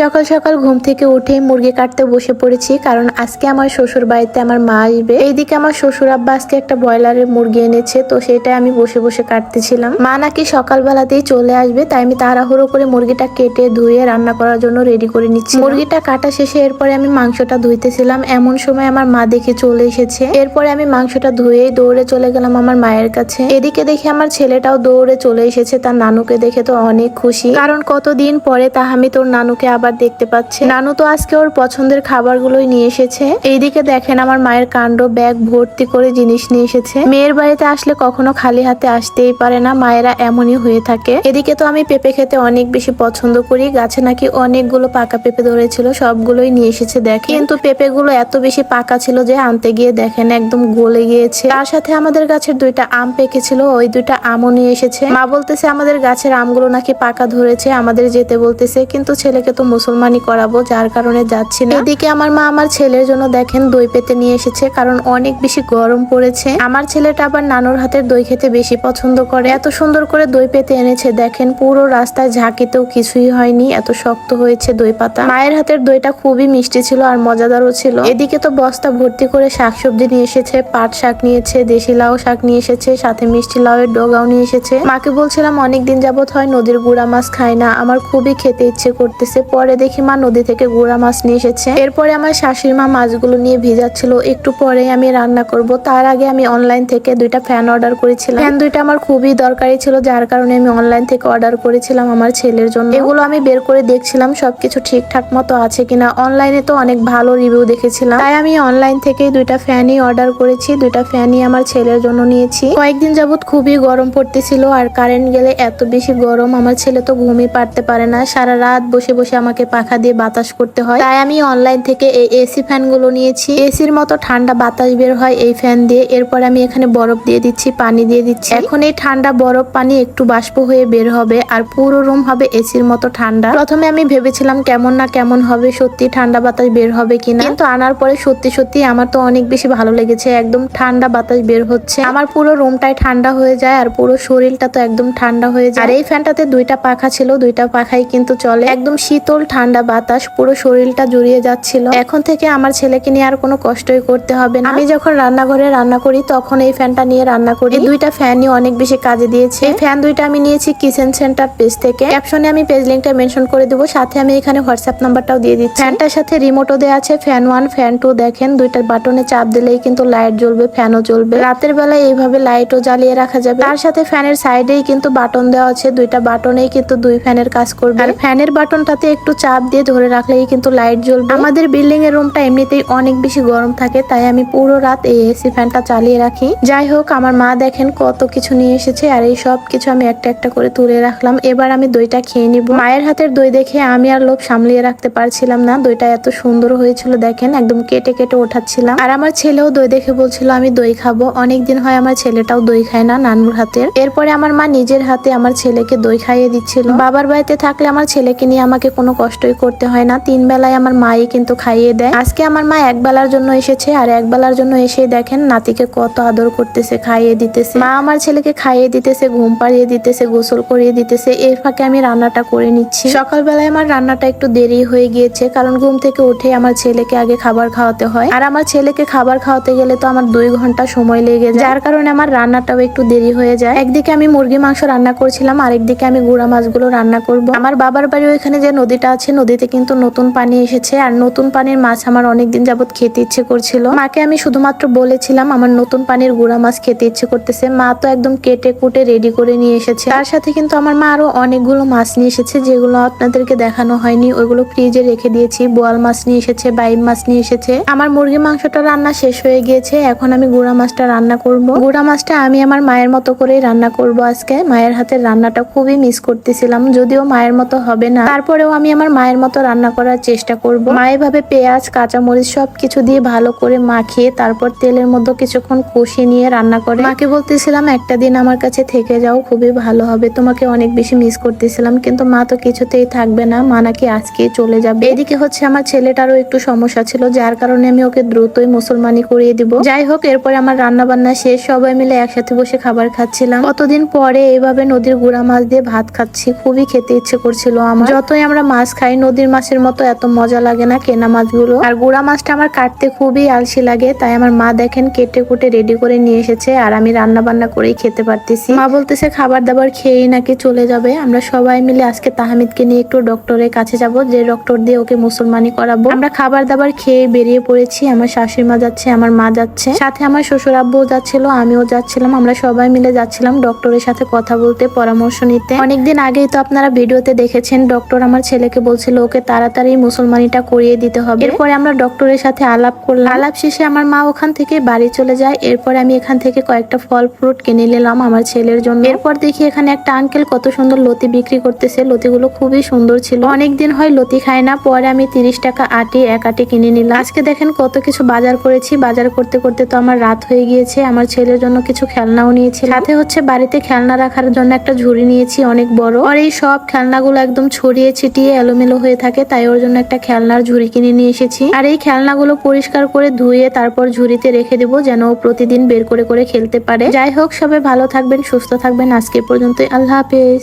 সকাল সকাল ঘুম থেকে উঠে মুরগি কাটতে বসে পড়েছি, কারণ আজকে আমার শ্বশুর বাড়িতে আমার মা আসবে। এইদিকে আমার শ্বশুর আব্বা আজকে একটা ব্রয়লারের মুরগি এনেছে, তো সেটাই আমি বসে বসে কাটতেছিলাম। মা নাকি সকালবেলাতেই চলে আসবে, তাই আমি তাড়াহুড়ো করে মুরগিটা কেটে ধুয়ে রান্না করার জন্য রেডি করে নিচ্ছি। মুরগিটা কাটা শেষে এরপরে আমি মাংসটা ধুইতেছিলাম। এমন সময় আমার মা দেখে চলে এসেছে। এরপরে আমি মাংসটা ধুয়েই দৌড়ে চলে গেলাম আমার মায়ের কাছে। এদিকে দেখে আমার ছেলেটাও দৌড়ে চলে এসেছে, তার নানুকে দেখে তো অনেক খুশি। কারণ কতদিন পরে তাহামি তোর নানুকে আবার দেখতে পাচ্ছে। নানু তো আজকে ওর পছন্দের খাবারগুলোই নিয়ে এসেছে। এইদিকে দেখেন আমার মায়ের কাণ্ড, ব্যাগ, ভর্তি করে জিনিস নিয়ে এসেছে। মেয়ের বাড়িতে আসলে কখনো খালি হাতে আসতেই পারে না, মায়েরা এমনই হয়ে থাকে। এদিকে তো আমি পেঁপে খেতে অনেক বেশি পছন্দ করি, গাছে নাকি অনেকগুলো পাকা পেঁপে ধরেছিল, সবগুলোই নিয়ে এসেছে দেখে। কিন্তু পেঁপেগুলো এত বেশি পাকা ছিল যে আনতে গিয়ে দেখেন একদম গলে গিয়েছে। তার সাথে আমাদের গাছের দুইটা আম পেকেছিল, ওই দুইটা আমও নিয়ে এসেছে। মা বলতেছে, আমাদের গাছের আমগুলো নাকি পাকা ধরেছে, আমাদের যেতে বলতেছে, কিন্তু ছেলেকে তো মুসলমানি করাবো, যার কারণে যাচ্ছি না। এদিকে আমার মা আমার ছেলের জন্য দেখেন দই পেতে নিয়ে এসেছে, কারণ অনেক বেশি গরম পড়েছে। আমার ছেলেটা আবার নানুর হাতের দই খেতে বেশি পছন্দ করে। এত সুন্দর করে দই পেতে এনেছে, দেখেন পুরো রাস্তায় ঝাঁকিতেও কিছুই হয়নি, এত শক্ত হয়েছে দই পাতা। মায়ের হাতের দইটা খুবই মিষ্টি ছিল আর মজাদারও ছিল। এদিকে তো বস্তা ভর্তি করে শাকসবজি নিয়ে এসেছে, পাট শাক নিয়েছে দেশি লাউ শাক নিয়ে এসেছে, সাথে মিষ্টি লাউয়ের ডোগাও নিয়ে এসেছে। মাকে বলছিলাম অনেক দিন যাবত হয় নদীর গুড়া মাছ খায় না, আমার খুবই খেতে ইচ্ছে করতেছে দেখি মা নদী থেকে গুড়া মাছ নিয়ে এসেছে। এরপরে আমার শাশুড়ি মা মাছগুলো নিয়ে ভিজাচ্ছিল। একটু পরে আমি রান্না করব। তার আগে আমি অনলাইন থেকে দুইটা ফ্যান অর্ডার করেছিলাম। ফ্যান দুইটা আমার খুবই দরকারি ছিল, যার কারণে আমি অনলাইন থেকে অর্ডার করেছিলাম আমার ছেলের জন্য। এগুলো আমি বের করে দেখছিলাম, সবকিছু ঠিকঠাক মতো আছে কিনা। অনলাইনে তো অনেক ভালো রিভিউ দেখেছিলাম। তাই আমি অনলাইন থেকেই দুইটা ফ্যানই অর্ডার করেছি। দুইটা ফ্যানই আমার ছেলের জন্য নিয়েছি। কয়েকদিন যাবত খুবই গরম পড়তেছিল, আর কারেন্ট গেলে এত বেশি গরম, আমার ছেলে তো ঘুমিয়ে পারতে পারে না। সারা রাত বসে বসে আমাকে পাখা দিয়ে বাতাস করতে হয়। তাই আমি অনলাইন থেকে এই এসি ফ্যানগুলো নিয়েছি। এসির মতো ঠান্ডা বাতাস বের হয় এই ফ্যান দিয়ে। এরপর আমি এখানে বরফ দিয়ে দিচ্ছি, পানি দিয়ে দিচ্ছি। এখন এই ঠান্ডা বরফ পানি একটু বাষ্প হয়ে বের হবে আর পুরো রুম হবে এসির মতো ঠান্ডা। প্রথমে আমি ভেবেছিলাম কেমন না কেমন হবে, সত্যি ঠান্ডা বাতাস বের হবে কিনা। কিন্তু আনার পরে সত্যি সত্যি আমার তো অনেক বেশি ভালো লেগেছে, একদম ঠান্ডা বাতাস বের হচ্ছে। আমার পুরো রুমটাই ঠান্ডা হয়ে যায় আর পুরো শরীরটা তো একদম ঠান্ডা হয়ে যায়। আর এই ফ্যানটাতে দুইটা পাখা ছিল, দুইটা পাখাই কিন্তু চলে। একদম শীতল ঠান্ডা বাতাস, পুরো শরীরটা জুড়িয়ে যাচ্ছিল। এখন থেকে আমার ছেলেকে নিয়ে আর কোনো কষ্টই করতে হবে না। আমি যখন রান্নাঘরে রান্না করি, তখন এই ফ্যানটা নিয়ে রান্না করি। দুইটা ফ্যানই অনেক বেশি কাজে দিয়েছে। ফ্যান দুইটা আমি নিয়েছি কিচেন সেন্টার পেজ থেকে। ক্যাপশনে আমি পেজ লিঙ্কটা মেনশন করে দেবো। সাথে আমি এখানে হোয়াটসঅ্যাপ নাম্বারটাও দিয়ে দিচ্ছি। ফ্যানটার সাথে রিমোটও দেওয়া আছে। ফ্যান ওয়ান, ফ্যান টু দেখেন। দুইটা বাটনে চাপ দিলেই কিন্তু লাইট জ্বলবে, ফ্যানও জ্বলবে। রাতের বেলায় এইভাবে লাইটও জ্বালিয়ে রাখা যাবে। তার সাথে ফ্যানের সাইডেই কিন্তু বাটন দেওয়া আছে। দুইটা বাটনেই কিন্তু দুই ফ্যানের কাজ করবে। আর ফ্যানের বাটনটাতে একটু চাপ দিয়ে ধরে রাখলেই কিন্তু লাইট জ্বলবে। আমাদের বিল্ডিং এর রুমটা এমনিতেই অনেক বেশি গরম থাকে, তাই আমি পুরো রাত এই এসি ফ্যানটা চালিয়ে রাখি। যাই হোক, আমার মা দেখেন কত কিছু নিয়ে এসেছে আর এই সব কিছু আমি একটা একটা করে তুলে রাখলাম। এবার আমি দইটা খেয়ে নিব। মায়ের হাতের দই দেখে আমি আর লোভ সামলিয়ে রাখতে পারছিলাম না। দইটা এত সুন্দর হয়েছিল, দেখেন একদম কেটে কেটে ওঠাচ্ছিলাম। আর আমার ছেলেও দই দেখে বলছিল, আমি দই খাব। অনেক দিন হয় আমার ছেলেটাও দই খায় না, নানুর হাতের। এরপরে আমার মা নিজের হাতে আমার ছেলেকে দই খাইয়ে দিচ্ছিল। বাবার বাড়িতে থাকলে আমার ছেলেকে নিয়ে আমাকে কোনো কষ্টই করতে হয় না। তিন বেলায় আমার মাই কিন্তু খাইয়ে দেয়। আজকে আমার মা এক বেলার জন্য এসেছে আর এক বেলার জন্য এসে দেখেন নাতিকে কত আদর করতেছে, খাইয়ে দিতেছে। মা আমার ছেলেকে খাইয়ে দিতেছে, ঘুম পাড়িয়ে দিতেছে, গোসল করিয়ে দিতেছে এর ফাঁকে আমি রান্নাটা করে নিচ্ছি। সকালবেলায় আমার রান্নাটা একটু দেরি হয়ে গিয়েছে কারণ ঘুম থেকে উঠে আমার ছেলেকে আগে খাবার খাওয়াতে হয়। আর আমার ছেলেকে খাবার খাওয়াতে গেলে তো আমার দুই ঘণ্টা সময় লেগে যায়। যার কারণে আমার রান্নাটাও একটু দেরি হয়ে যায়। একদিকে আমি মুরগি মাংস রান্না করছিলাম, আরেকদিকে আমি গুঁড়া মাছগুলো রান্না করব। আমার বাবার বাড়ি ওইখানে যে নদীটা আছে, নদীতে কিন্তু নতুন পানি এসেছে আর নতুন পানির মাছ আমার অনেকদিন যাবত খেতে ইচ্ছে করছিল। মাকে আমি শুধুমাত্র বলেছিলাম আমার নতুন পানির গুঁড়া মাছ খেতে ইচ্ছে করতেছে। মা তো একদম কেটে কুটে রেডি করে নিয়ে এসেছে। তার সাথে কিন্তু আমার মা আরও অনেকগুলো মাছ নিয়ে এসেছে যেগুলো আপনাদেরকে দেখানো হয়নি। ওইগুলো ফ্রিজে রেখে দিয়েছি, বোয়াল মাছ নিয়ে এসেছে বাইম মাছ নিয়ে এসেছে। আমার মুরগি মাংসটা রান্না শেষ হয়ে গিয়েছে, এখন আমি গুঁড়া মাছটা রান্না করব। গুঁড়া মাছটা আমি আমার মায়ের মতো করেই রান্না করব আজকে। মায়ের হাতের রান্নাটা খুবই মিস করতেছিলাম, যদিও মায়ের মতো হবে না। তারপরেও আমি আমার মায়ের মতো রান্না করার চেষ্টা করব। মা এভাবে পেঁয়াজ, কাঁচামরিচ সব কিছু দিয়ে ভালো করে মাখিয়ে তারপর তেলের মধ্যে কিছুক্ষণ কষিয়ে নিয়ে রান্না করে। মাকে বলতেছিলাম, একটা দিন আমার কাছে থেকে যাও, খুবই ভালো হবে। তোমাকে অনেক বেশি মিস করতেছিলাম, কিন্তু মা তো কিছুতেই থাকবে না। মা নাকি আজকেই চলে যাবে। এদিকে হচ্ছে আমার ছেলেটারও একটু সমস্যা ছিল, যার কারণে আমি ওকে দ্রুতই মুসলমানি করিয়ে দিব। যাই হোক, এরপরে আমার রান্না বান্না শেষ। সবাই মিলে একসাথে বসে খাবার খাচ্ছিলাম। কতদিন পরে এইভাবে নদীর গুড়া মাছ দিয়ে ভাত খাচ্ছি, খুবই খেতে ইচ্ছে করছিল আমার। যতই আমরা মাছ খাই, নদীর মাছের মতো এত মজা লাগে না কেনা মাছগুলো। আর গুড়া মাছটা আমার কাটতে খুবই আলসি লাগে, তাই আমার মা দেখেন কেটে কুটে রেডি করে নিয়ে এসেছে আর আমি রান্না বান্না করেই খেতে পারতেছি। মা বলতেছে খাবার দাবার খেয়েই নাকি চলে যাবে। আমরা সবাই মিলে আজকে তাহামিদকে নিয়ে একটু ডক্টরের কাছে যাব, যে ডক্টর দিয়ে ওকে মুসলমানি করাবো। আমরা খাবার দাবার খেয়ে বেরিয়ে পড়েছি, আমার শাশুড়ি মা যাচ্ছে, আমার মা যাচ্ছে। সাথে আমার শ্বশুর আব্বুও যাচ্ছিল, আমিও যাচ্ছিলাম, আমরা সবাই মিলে যাচ্ছিলাম ডক্টরের সাথে কথা বলতে, পরামর্শ নিতে। অনেকদিন আগেই তো আপনারা ভিডিওতে দেখেছেন ডক্টর আমার ছেলেকে বলছিল ওকে তাড়াতাড়ি মুসলমানিটা করিয়ে দিতে হবে। এরপরে আমরা ডক্টরের সাথে আলাপ করলাম। আলাপ শেষে আমার মা ওখান থেকে বাড়ি চলে যায়। এরপর আমি এখান থেকে কয়েকটা ফল ফ্রুট কিনে নিলাম আমার ছেলের জন্য। এরপর দেখি এখানে একটা আঙ্কেল কত সুন্দর লতি বিক্রি করতেছে। লতিগুলো খুবই সুন্দর ছিল। অনেকদিন হয় লতি খায় না পরে আমি তিরিশ টাকা আটি এক আটি কিনে নিলাম। আজকে দেখেন কত কিছু বাজার করেছি। বাজার করতে করতে তো আমার রাত হয়ে গিয়েছে। আমার ছেলের জন্য কিছু খেলনাও নিয়েছি। সাথে হচ্ছে বাড়িতে খেলনা রাখার জন্য একটা ঝুড়ি নিয়েছি অনেক বড়। আর এই সব খেলনাগুলো একদম ছড়িয়ে ছিটিয়ে এলোমেলো হয়ে থাকে, তাই ওর জন্য একটা খেলনার ঝুড়ি কিনে নিয়ে এসেছি। আর এই খেলনাগুলো পরিষ্কার করে ধুয়ে তারপর ঝুড়িতে রেখে দেবো, যেন ও প্রতিদিন বের করে করে খেলতে পারে। যাই হোক, সবাই ভালো থাকবেন, সুস্থ থাকবেন। আজকে পর্যন্ত আল্লাহ হাফেজ।